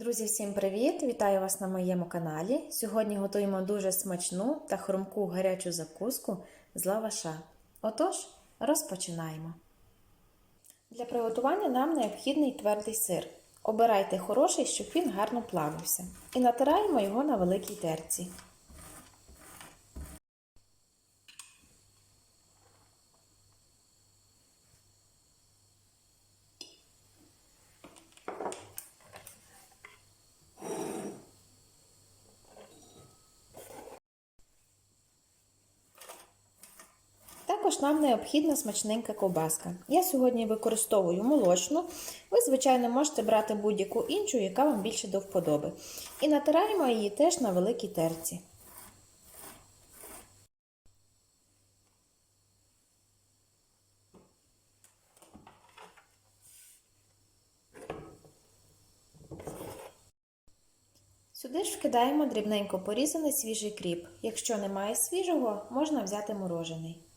Друзі, всім привіт! Вітаю вас на моєму каналі. Сьогодні готуємо дуже смачну та хрумку гарячу закуску з лаваша. Отож, розпочинаємо. Для приготування нам необхідний твердий сир. Обирайте хороший, щоб він гарно плавився. І натираємо його на великій терці. Також нам необхідна смачненька ковбаска. Я сьогодні використовую молочну. Ви, звичайно, можете брати будь-яку іншу, яка вам більше до вподоби. І натираємо її теж на великій терці. Сюди ж вкидаємо дрібненько порізаний свіжий кріп. Якщо немає свіжого, можна взяти морожений.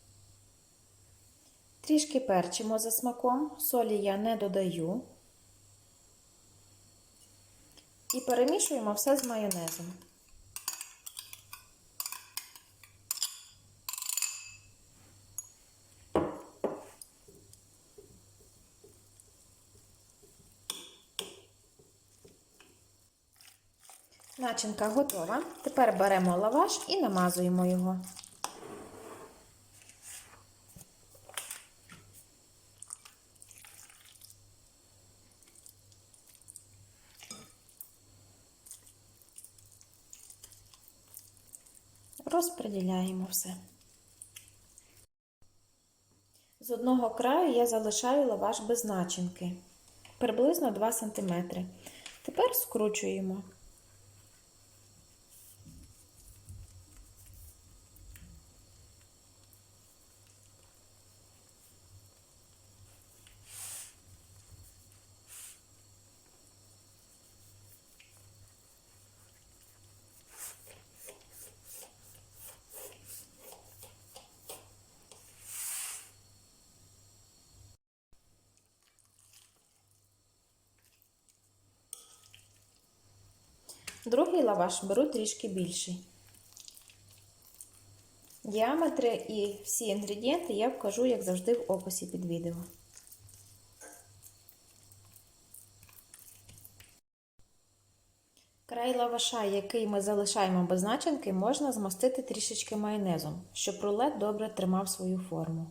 Трішки перчимо за смаком, солі я не додаю. І перемішуємо все з майонезом. Начинка готова. Тепер беремо лаваш і намазуємо його. Розподіляємо все. З одного краю я залишаю лаваш без начинки, приблизно 2 см. Тепер скручуємо. Другий лаваш беру трішки більший. Діаметри і всі інгредієнти я вкажу, як завжди, в описі під відео. Край лаваша, який ми залишаємо без начинки, можна змастити трішечки майонезом, щоб рулет добре тримав свою форму.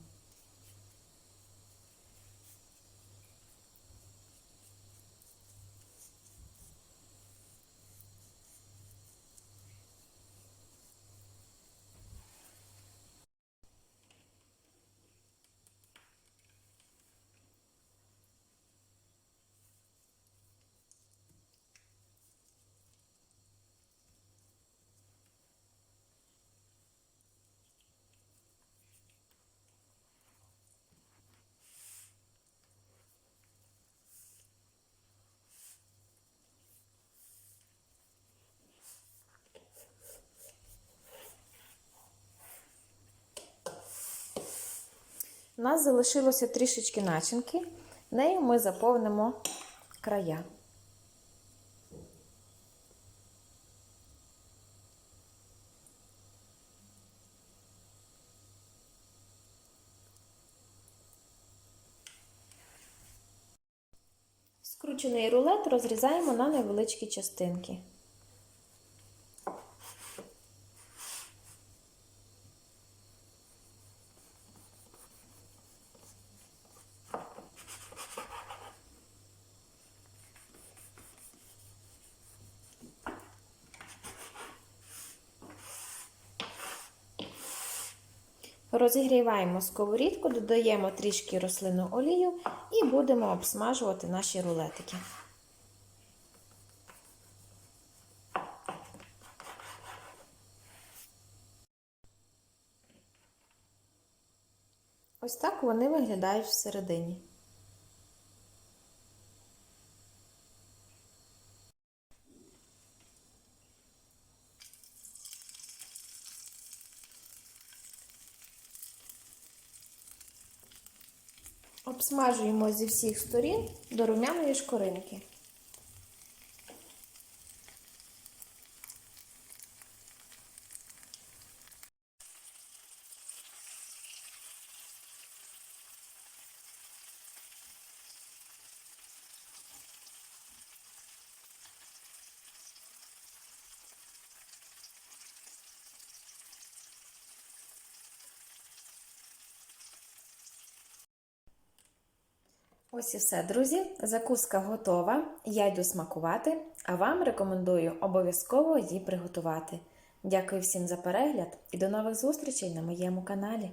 У нас залишилося трішечки начинки, нею ми заповнимо края. Скручений рулет розрізаємо на невеличкі частинки. Розігріваємо сковорідку, додаємо трішки рослинну олію і будемо обсмажувати наші рулетики. Ось так вони виглядають всередині. Обсмажуємо зі всіх сторін до румяної шкоринки. Ось і все, друзі. Закуска готова. Я йду смакувати, а вам рекомендую обов'язково її приготувати. Дякую всім за перегляд і до нових зустрічей на моєму каналі.